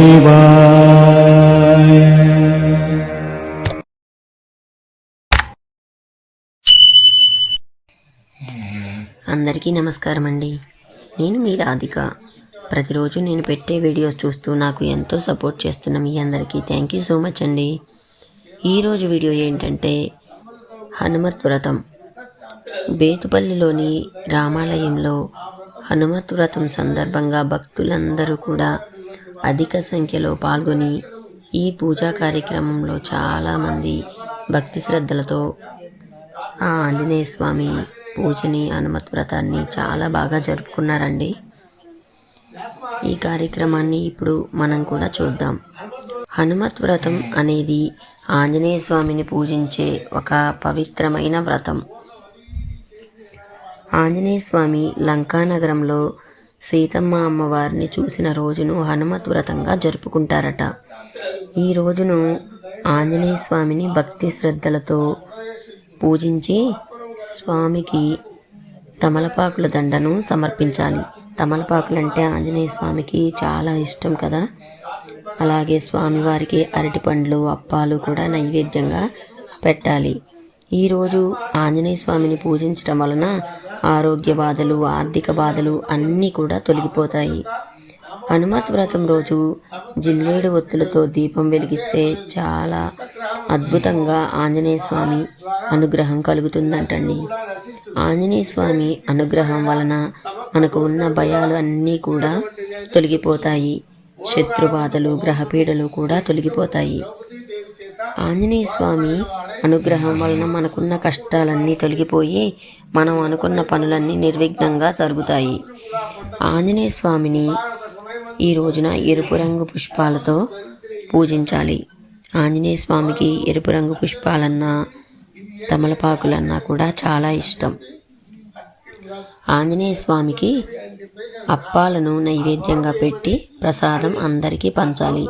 శివాయ అందరికీ నమస్కారం అండి. నేను మీ రాధిక. ప్రతిరోజు నేను పెట్టే వీడియోస్ చూస్తూ నాకు ఎంతో సపోర్ట్ చేస్తున్న మీ అందరికీ థ్యాంక్ యూ సో మచ్ అండి. ఈరోజు వీడియో ఏంటంటే హనుమత్ వ్రతం. బేతుపల్లిలోని రామాలయంలో హనుమత్ వ్రతం సందర్భంగా భక్తులందరూ కూడా అధిక సంఖ్యలో పాల్గొని ఈ పూజా కార్యక్రమంలో చాలామంది భక్తి శ్రద్ధలతో ఆ ఆంజనేయ స్వామి పూజని హనుమత్ వ్రతాన్ని చాలా బాగా జరుపుకున్నారండి. ఈ కార్యక్రమాన్ని ఇప్పుడు మనం కూడా చూద్దాం. హనుమత్ వ్రతం అనేది ఆంజనేయ స్వామిని పూజించే ఒక పవిత్రమైన వ్రతం. ఆంజనేయ స్వామి లంకా నగరంలో సీతమ్మ అమ్మవారిని చూసిన రోజును హనుమత్ వ్రతంగా జరుపుకుంటారట. ఈ రోజును ఆంజనేయ స్వామిని భక్తి శ్రద్ధలతో పూజించి స్వామికి తమలపాకుల దండను సమర్పించాలి. తమలపాకులు అంటే ఆంజనేయ స్వామికి చాలా ఇష్టం కదా. అలాగే స్వామివారికి అరటి పండ్లు అప్పాలు కూడా నైవేద్యంగా పెట్టాలి. ఈరోజు ఆంజనేయ స్వామిని పూజించడం వలన ఆరోగ్య బాధలు ఆర్థిక బాధలు అన్నీ కూడా తొలగిపోతాయి. హనుమత్ వ్రతం రోజు జిల్లేడు ఒత్తులతో దీపం వెలిగిస్తే చాలా అద్భుతంగా ఆంజనేయ స్వామి అనుగ్రహం కలుగుతుందంటండి. ఆంజనేయ స్వామి అనుగ్రహం వలన మనకు ఉన్న భయాలు అన్నీ కూడా తొలగిపోతాయి. శత్రు బాధలు గ్రహపీడలు కూడా తొలగిపోతాయి. ఆంజనేయ స్వామి అనుగ్రహం వలన మనకున్న కష్టాలన్నీ తొలగిపోయి మనం అనుకున్న పనులన్నీ నిర్విఘ్నంగా జరుగుతాయి. ఆంజనేయ స్వామిని ఈ రోజున ఎరుపు రంగు పుష్పాలతో పూజించాలి. ఆంజనేయ స్వామికి ఎరుపు రంగు పుష్పాలన్నా తమలపాకులన్నా కూడా చాలా ఇష్టం. ఆంజనేయ స్వామికి అప్పాలను నైవేద్యంగా పెట్టి ప్రసాదం అందరికీ పంచాలి.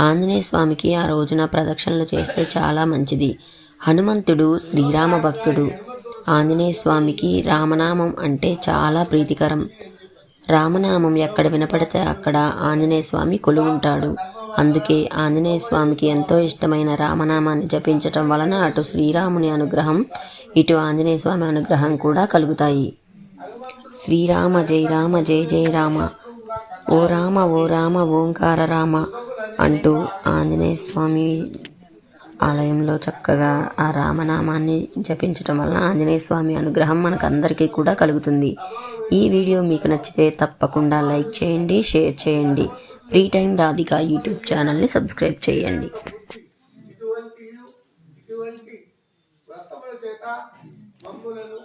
ఆంజనేయ స్వామికి ఆ రోజున ప్రదక్షిణలు చేస్తే చాలా మంచిది. హనుమంతుడు శ్రీరామ భక్తుడు. ఆంజనేయ స్వామికి రామనామం అంటే చాలా ప్రీతికరం. రామనామం ఎక్కడ వినపడితే అక్కడ ఆంజనేయ స్వామి కొలువుంటాడు. అందుకే ఆంజనేయ స్వామికి ఎంతో ఇష్టమైన రామనామాన్ని జపించటం వలన అటు శ్రీరాముని అనుగ్రహం ఇటు ఆంజనేయ స్వామి అనుగ్రహం కూడా కలుగుతాయి. శ్రీరామ జై రామ జై జై రామ. ఓ రామ ఓ రామ ఓంకార రామ అంటూ ఆంజనేయ స్వామి ఆలయంలో చక్కగా ఆ రామనామాన్ని జపించడం వలన ఆంజనేయ స్వామి అనుగ్రహం మనకందరికీ కూడా కలుగుతుంది. ఈ వీడియో మీకు నచ్చితే తప్పకుండా లైక్ చేయండి షేర్ చేయండి. ఫ్రీ టైం రాధిక యూట్యూబ్ ఛానల్ని సబ్స్క్రైబ్ చేయండి. ఇటువంటి ఇటువంటి చేత మమ్ములను